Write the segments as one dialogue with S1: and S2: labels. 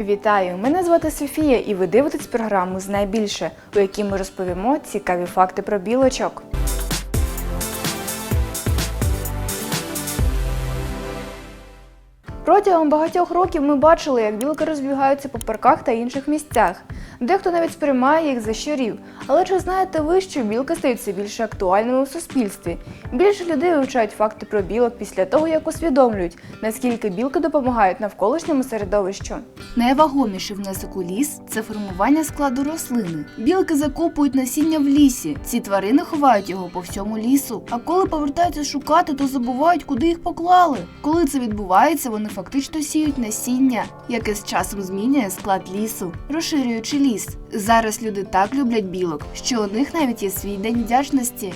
S1: Вітаю! Мене звати Софія, і ви дивитесь програму Знай більше, у якій ми розповімо цікаві факти про білочок. Протягом багатьох років ми бачили, як білки розбігаються по парках та інших місцях. Дехто навіть сприймає їх за щурів. Але чи знаєте ви, що білки стають все більше актуальними у суспільстві? Більше людей вивчають факти про білок після того, як усвідомлюють, наскільки білки допомагають навколишньому середовищу.
S2: Найвагоміший внесок у ліс це формування складу рослини. Білки закопують насіння в лісі. Ці тварини ховають його по всьому лісу. А коли повертаються шукати, то забувають, куди їх поклали. Коли це відбувається, вони фактично сіють насіння, яке з часом змінює склад лісу, розширюючи ліс. Зараз люди так люблять білок, що у них навіть є свій день вдячності.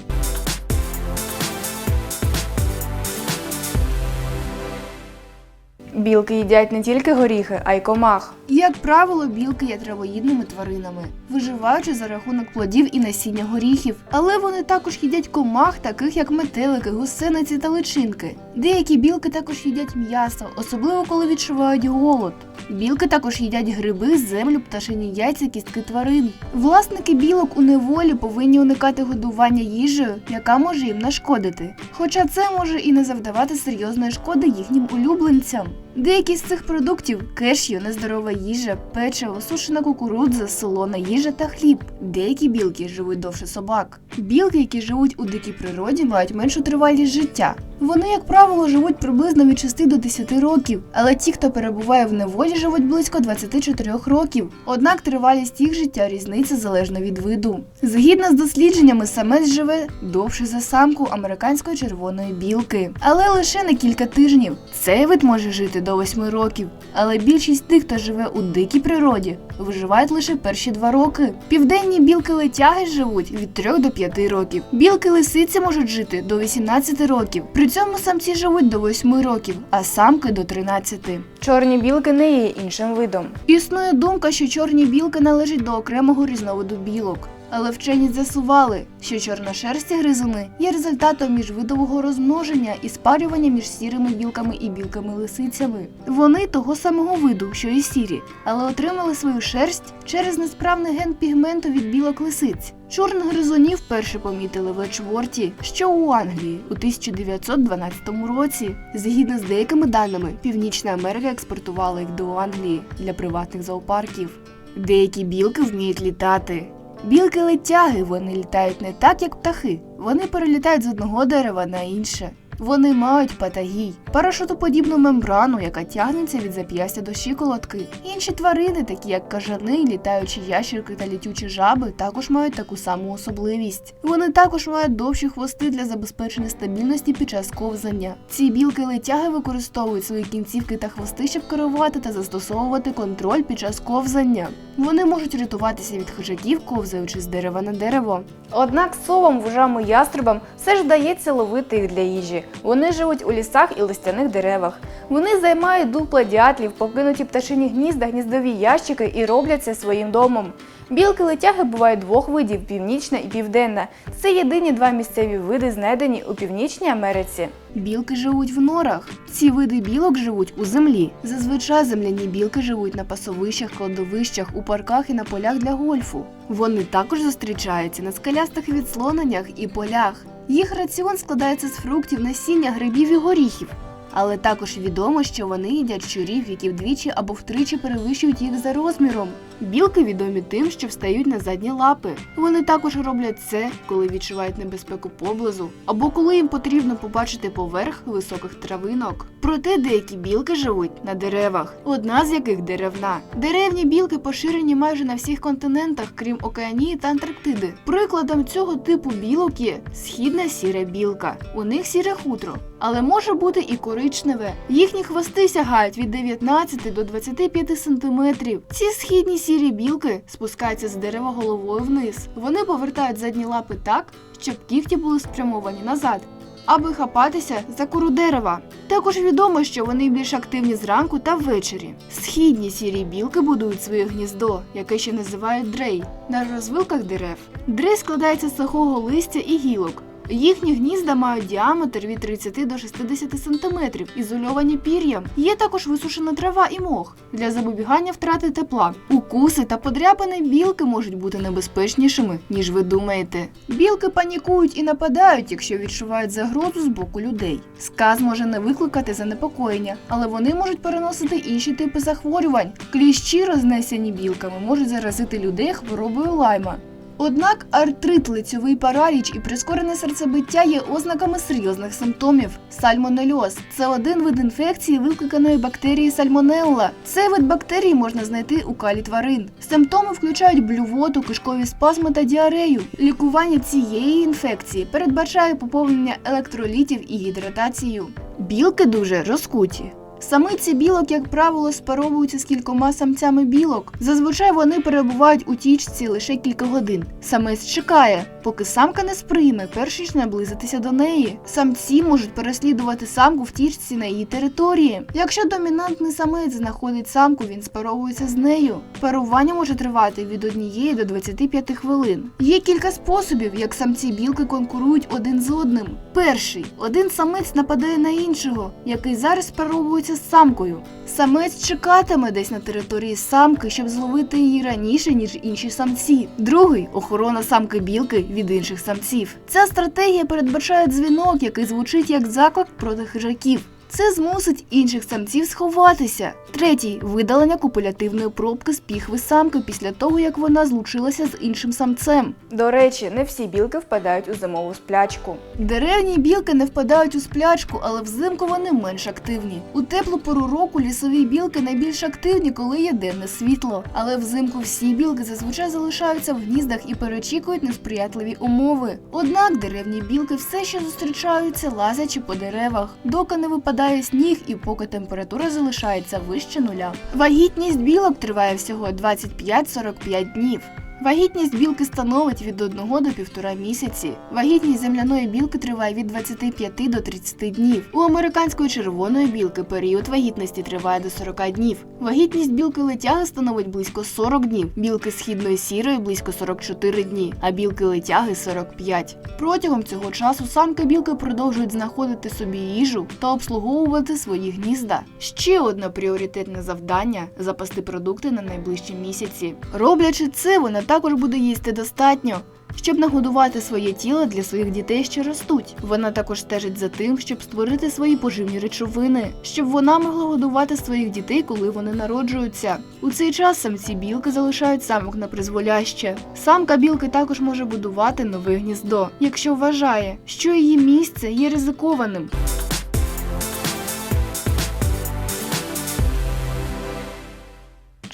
S1: Білки їдять не тільки горіхи, а й комах.
S2: Як правило, білки є травоїдними тваринами, виживаючи за рахунок плодів і насіння горіхів. Але вони також їдять комах, таких як метелики, гусениці та личинки. Деякі білки також їдять м'ясо, особливо коли відчувають голод. Білки також їдять гриби, землю, пташині яйця, кістки тварин. Власники білок у неволі повинні уникати годування їжею, яка може їм нашкодити. Хоча це може і не завдавати серйозної шкоди їхнім улюбленцям. Деякі з цих продуктів кешю, нездорова їжа, печиво, сушена кукурудза, солона їжа та хліб. Деякі білки живуть довше собак. Білки, які живуть у дикій природі, мають меншу тривалість життя. Вони, як правило, живуть приблизно від 6 до 10 років, але ті, хто перебуває в неволі, живуть близько 24 років. Однак тривалість їх життя різниця залежно від виду. Згідно з дослідженнями, самець живе довше за самку американської червоної білки, але лише на кілька тижнів. Цей вид може жити до 8 років, але більшість тих, хто живе у дикій природі, виживають лише перші два роки. Південні білки летяги живуть від 3 до 5 років. Білки лисиці можуть жити до 18 років. При цьому самці живуть до 8 років, а самки до 13.
S1: Чорні білки не є іншим видом.
S2: Існує думка, що чорні білки належать до окремого різновиду білок. Але вчені з'ясували, що чорношерсті гризуни є результатом міжвидового розмноження і спарювання між сірими білками і білками-лисицями. Вони того самого виду, що і сірі, але отримали свою шерсть через несправний ген пігменту від білок лисиць. Чорних гризунів вперше помітили в Ечворті, що у Англії у 1912 році. Згідно з деякими даними, Північна Америка експортувала їх до Англії для приватних зоопарків. Деякі білки вміють літати. Білки летяги, вони літають не так, як птахи. Вони перелітають з одного дерева на інше. Вони мають патагій, парашутоподібну мембрану, яка тягнеться від зап'ястя до щиколотки. Інші тварини, такі як кажани, літаючі ящерки та літючі жаби, також мають таку саму особливість. Вони також мають довші хвости для забезпечення стабільності під час ковзання. Ці білки летяги використовують свої кінцівки та хвости, щоб керувати та застосовувати контроль під час ковзання. Вони можуть рятуватися від хижаків, ковзаючи з дерева на дерево.
S1: Однак совам, вужам і ястребам все ж вдається ловити їх для їжі. Вони живуть у лісах і листяних деревах. Вони займають дупла дятлів, покинуті пташині гнізда, гніздові ящики і роблять це своїм домом. Білки летяги бувають двох видів північна і південна. Це єдині два місцеві види, знайдені у Північній Америці.
S2: Білки живуть в норах. Ці види білок живуть у землі. Зазвичай земляні білки живуть на пасовищах, кладовищах, у парках і на полях для гольфу. Вони також зустрічаються на скелястих відслоненнях і полях. Їх раціон складається з фруктів, насіння, грибів і горіхів. Але також відомо, що вони їдять щурів, які вдвічі або втричі перевищують їх за розміром. Білки відомі тим, що встають на задні лапи. Вони також роблять це, коли відчувають небезпеку поблизу, або коли їм потрібно побачити поверх високих травинок. Проте деякі білки живуть на деревах, одна з яких деревна. Деревні білки поширені майже на всіх континентах, крім Океанії та Антарктиди. Прикладом цього типу білок є східна сіра білка. У них сіре хутро, але може бути і коричневе. Їхні хвости сягають від 19 до 25 сантиметрів. Ці східні сірі білки спускаються з дерева головою вниз. Вони повертають задні лапи так, щоб кігті були спрямовані назад. Аби хапатися за кору дерева. Також відомо, що вони більш активні зранку та ввечері. Східні сірі білки будують своє гніздо, яке ще називають дрей, на розвилках дерев. Дрей складається з сухого листя і гілок. Їхні гнізда мають діаметр від 30 до 60 см, ізольовані пір'ям. Є також висушена трава і мох для запобігання втрати тепла. Укуси та подряпини білки можуть бути небезпечнішими, ніж ви думаєте. Білки панікують і нападають, якщо відчувають загрозу з боку людей. Сказ може не викликати занепокоєння, але вони можуть переносити інші типи захворювань. Кліщі, рознесені білками, можуть заразити людей хворобою лайма. Однак артрит, лицьовий параліч і прискорене серцебиття є ознаками серйозних симптомів. Сальмонельоз це один вид інфекції, викликаної бактерії сальмонелла. Цей вид бактерій можна знайти у калі тварин. Симптоми включають блювоту, кишкові спазми та діарею. Лікування цієї інфекції передбачає поповнення електролітів і гідратацію. Білки дуже розкуті. Самиці білок, як правило, спаровуються з кількома самцями білок. Зазвичай вони перебувають у тічці лише кілька годин. Самець чекає, поки самка не сприйме, перш ніж наблизитися до неї. Самці можуть переслідувати самку в тічці на її території. Якщо домінантний самець знаходить самку, він спаровується з нею. Парування може тривати від 1 до 25 хвилин. Є кілька способів, як самці білки конкурують один з одним. Перший один самець нападає на іншого, який зараз спаровується з самкою. Самець чекатиме десь на території самки, щоб зловити її раніше, ніж інші самці. Другий охорона самки білки від інших самців. Ця стратегія передбачає дзвінок, який звучить як заклик проти хижаків. Це змусить інших самців сховатися. Третій видалення копулятивної пробки з піхви самки після того, як вона злучилася з іншим самцем.
S1: До речі, не всі білки впадають у зимову сплячку.
S2: Деревні білки не впадають у сплячку, але взимку вони менш активні. У теплу пору року лісові білки найбільш активні, коли є денне світло. Але взимку всі білки зазвичай залишаються в гніздах і перечікують несприятливі умови. Однак деревні білки все ще зустрічаються, лазячи по деревах, доки не випадає сніг і поки температура залишається вище нуля. Вагітність білок триває всього 25-45 днів. Вагітність білки становить від 1 до 1,5 місяці. Вагітність земляної білки триває від 25 до 30 днів. У американської червоної білки період вагітності триває до 40 днів. Вагітність білки летяги становить близько 40 днів, білки східної сірої близько 44 дні, а білки летяги 45. Протягом цього часу самки білки продовжують знаходити собі їжу та обслуговувати свої гнізда. Ще одне пріоритетне завдання запасти продукти на найближчі місяці. Роблячи це, вона також буде їсти достатньо. Щоб нагодувати своє тіло для своїх дітей, що ростуть, вона також стежить за тим, щоб створити свої поживні речовини, щоб вона могла годувати своїх дітей, коли вони народжуються. У цей час самці білки залишають самок на призволяще. Самка білки також може будувати нове гніздо, якщо вважає, що її місце є ризикованим.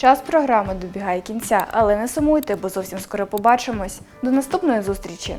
S1: Час програми добігає кінця, але не сумуйте, бо зовсім скоро побачимось. До наступної зустрічі!